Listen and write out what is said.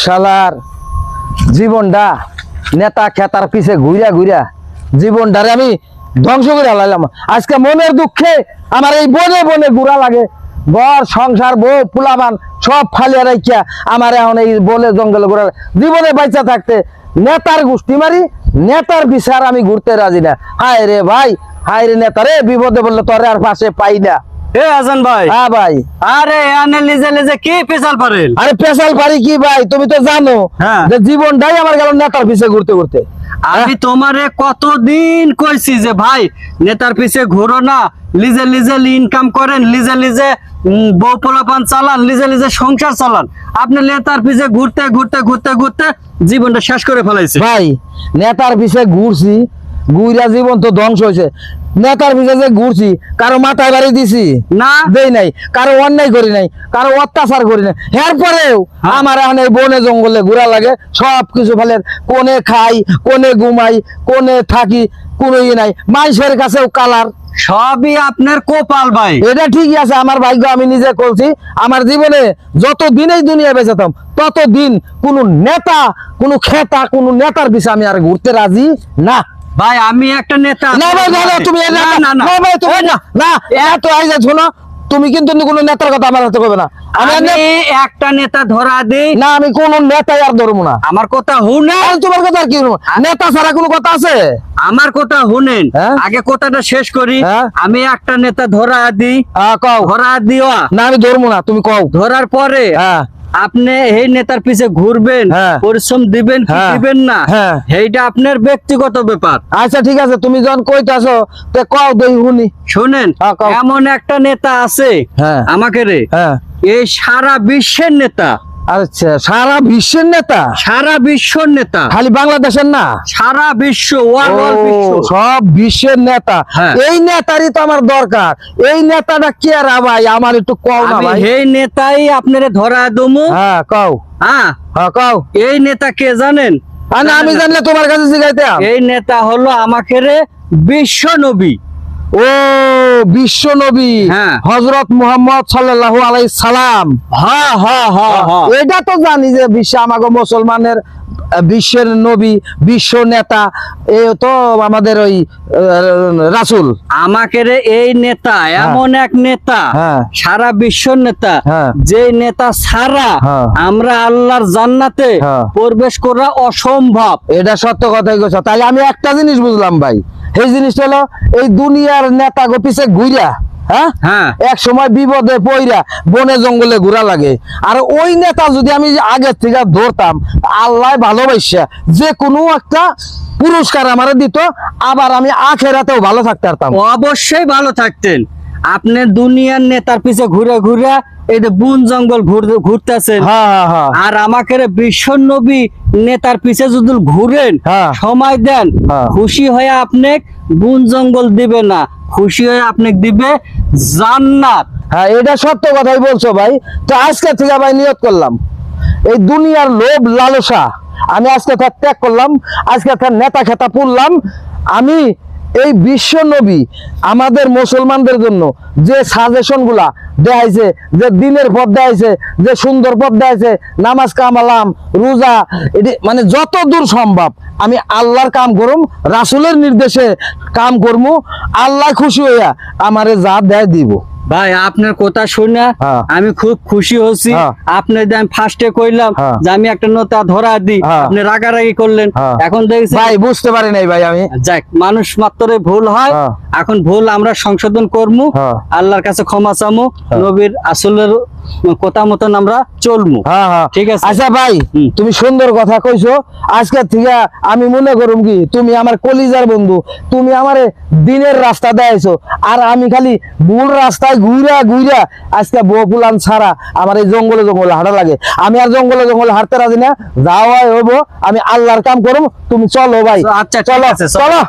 শালার জীবনটা নেতা খেতার পিছে ঘুরিয়া ঘুরিয়া জীবনটারে আমি ধ্বংস করে হালাইলাম আজকে মনের দুঃখে আমার এই বনে বনে ঘুরা লাগে। ঘর, সংসার, বউ পুলাবান সব ফালিয়া রাখিয়া আমার এখন এই বলে জঙ্গলে ঘুরা জীবনে বাইচা থাকতে নেতার গোষ্ঠী মারি, নেতার বিচার আমি ঘুরতে রাজি না। হায় রে ভাই হায় রে নেতা রে, বিপদে বললে তোরে আর পাশে পাই না। এ আজান ভাই। হ্যাঁ ভাই। আরে আনে লিজে লিজে কি পেশাল পারেন আরে পেশাল পারি কি ভাই? তুমি তো জানো হ্যাঁ। যে জীবনটাই আমার গেল নেতার পিছে ঘুরতে ঘুরতে। আমি তোমারে কতদিন কইছি যে ভাই নেতার পিছে ঘুরো না লিজে লিজে ইনকাম করেন লিজে লিজে উম, বউ পোলাপান চালান লিজে লিজে সংসার চালান। আপনি নেতার পিছে ঘুরতে ঘুরতে ঘুরতে ঘুরতে জীবনটা শেষ করে ফেলাইছে। ভাই নেতার পিছে ঘুরছি ঘুরা জীবন তো ধ্বংস হয়েছে। নেতার যে ঘুরছি কারও মাথায় বাড়ি দিছি না। দেই নাই কারও অন্যায় করি নাই কারও অত্যাচার করি নাই। এরপরেও হ্যাঁ। আমার এখন এই বনে জঙ্গলে ঘুরা লাগে সব কিছু ফেলে কোনে খাই কোনে ঘুমাই কোনে থাকি কোনো ইয়ে নাই। মাইসের কাছেও কালার। সবই আপনার কোপাল ভাই। এটা ঠিকই আছে আমার ভাগ্য আমি নিজে করছি। আমার জীবনে যত দিনেই দুনিয়া বেঁচেতাম তত দিন কোন নেতা কোন খেতা কোন নেতার পিছে আমি আর ঘুরতে রাজি না। ভাই আমি একটা নেতা না ভাই না, না, তুমি না না না না। ভাই তুমি না। না এত আইজা শোনো। তুমি কিন্তু কোনো নেতার কথা আমার হাতে কবে না। আমি একটা নেতা ধরা দেই। না আমি কোন নেতাই আর ধরবো না। আমার কথা হুনে আর তোমার কথা আর কি? নেতা ছাড়া কোনো কথা আছে? আমার কথা শুনেন। হ্যাঁ? আগে কথাটা শেষ করি। হ্যাঁ? আমি একটা নেতা ধরা দিই। কও। ধরা দিওয়া। না আমি ধরবো না তুমি কও। ধরার পরে হ্যাঁ। আপনি এই নেতার পিছে ঘুরবেন হ্যাঁ। পরিশ্রম দিবেন কি হ্যাঁ। দিবেন না হ্যাঁ। এইটা আপনার ব্যক্তিগত ব্যাপার আচ্ছা ঠিক আছে তুমি যখন কইতাছো তে কও দেই শুনি শুনেন এমন একটা নেতা আছে। আমাকে রে এই সারা বিশ্বের নেতা আচ্ছা সারা বিশ্বের নেতা? সারা বিশ্বর নেতা। খালি বাংলাদেশের না? সারা বিশ্ব সব বিশ্বের নেতা। হ্যাঁ। এই নেতারই তো আমার দরকার। এই নেতাটা কে রা ভাই? আমার একটু কও না আমি ভাই। এই নেতাই আপনারে ধরা দমু। হ্যাঁ কও। হ্যাঁ। হ্যাঁ কও। এই নেতা কে জানেন? আর আমি জানলে তোমার কাছে শিখাইতাম এই নেতা হলো আমাকে রে বিশ্ব নবী। ও বিশ্ব নবী হ্যাঁ। হজরত মুহাম্মদ সাল্লাল্লাহু আলাইহি সালাম হ্যাঁ হ্যাঁ হ্যাঁ হ্যাঁ এটা তো জানি যে বিশ্ব আমাকে মুসলমানের বিশ্বের নবী বিশ্ব নেতা এ তো আমাদের ওই রাসুল আমাকে রে এই নেতা এমন এক নেতা হ্যাঁ। সারা বিশ্বর নেতা হ্যাঁ। যে নেতা হ্যাঁ। আমরা আল্লাহর জান্নাতে হ্যাঁ। প্রবেশ করা অসম্ভব এটা সত্য কথাই কইছ তাহলে আমি একটা জিনিস বুঝলাম ভাই এই জিনিসটা হলো এই দুনিয়ার নেতা গোপিছে ঘুরিয়া ঘুরা হ্যাঁ? হ্যাঁ। এক সময় বিপদে পইরা বনে জঙ্গলে ঘুরা লাগে। আর ওই নেতা যদি আমি আগে থেকে ধরতাম আল্লাহ ভালোবাসা যে কোনো একটা পুরস্কার আমার দিত আবার আমি আখেরাতেও ভালো থাকতে পারতাম। অবশ্যই ভালো থাকতেন। আপনি দুনিয়ার নেতার পিছে ঘুরে ঘুরে এই যে বন জঙ্গল ঘুর- ঘুরতেছেন। হ্যাঁ হ্যাঁ হ্যাঁ। আর আমাকে বিশ্ব নবী নেতার পিছে যদি ঘুরেন। সময় দেন। খুশি হয়ে আপনি বন জঙ্গল দিবে না খুশি হয়ে আপনি দিবে জান্নাত। হ্যাঁ এটা সত্য কথাই বলছো ভাই। তো আজকে থেকে ভাই নিয়ত করলাম। এই দুনিয়ার লোভ লালসা আমি আজকে তার ত্যাগ করলাম আজকে তার নেতা খেতা পুরলাম। আমি এই বিশ্ব নবী আমাদের মুসলমানদের জন্য যে সাজেশনগুলা দেখাইছে যে দিনের পথ দেখাইছে যে সুন্দর পথ দেখাইছে নামাজ কাম আলাম রোজা, এটি মানে যত দূর সম্ভব আমি আল্লাহর কাম করুম, রাসুলের নির্দেশে কাম করমু, আল্লাহ খুশি হইয়া আমারে যা দেয় দিব। ভাই আপনার কথা শুনে হ্যাঁ। আমি খুব খুশি হচ্ছি আপনার আপনি যে আমি ফার্স্টে কইলাম হ্যাঁ। যে আমি একটা নতা ধরা দিই হ্যাঁ। আপনি রাগারাগি করলেন হ্যাঁ। এখন দেখছি ভাই বুঝতে পারি নাই ভাই আমি যাক মানুষ মাত্রই ভুল হয় হ্যাঁ। এখন ভুল আমরা সংশোধন করব হ্যাঁ। আল্লাহর কাছে ক্ষমা চামু নবীর আসলের কথা মতন আমরা চলমু। হ্যাঁ হ্যাঁ। ঠিক আছে। আচ্ছা ভাই তুমি সুন্দর কথা কইছো। আজকে থেকে আমি মনে করুম কি তুমি আমার কলিজার বন্ধু তুমি আমারে দিনের রাস্তা দেখাইছো আর আমি খালি ভুল রাস্তায় ঘুরা ঘুরা আজকে বপুলান ছাড়া আমার এই জঙ্গলে জঙ্গলে হাঁটা লাগে। আমি আর জঙ্গলে জঙ্গলে হাঁটতে রাজি না যাওয়াই হব আমি আল্লাহর কাম করুম তুমি চলো ভাই। আচ্ছা চলো আছে চলো। চলো।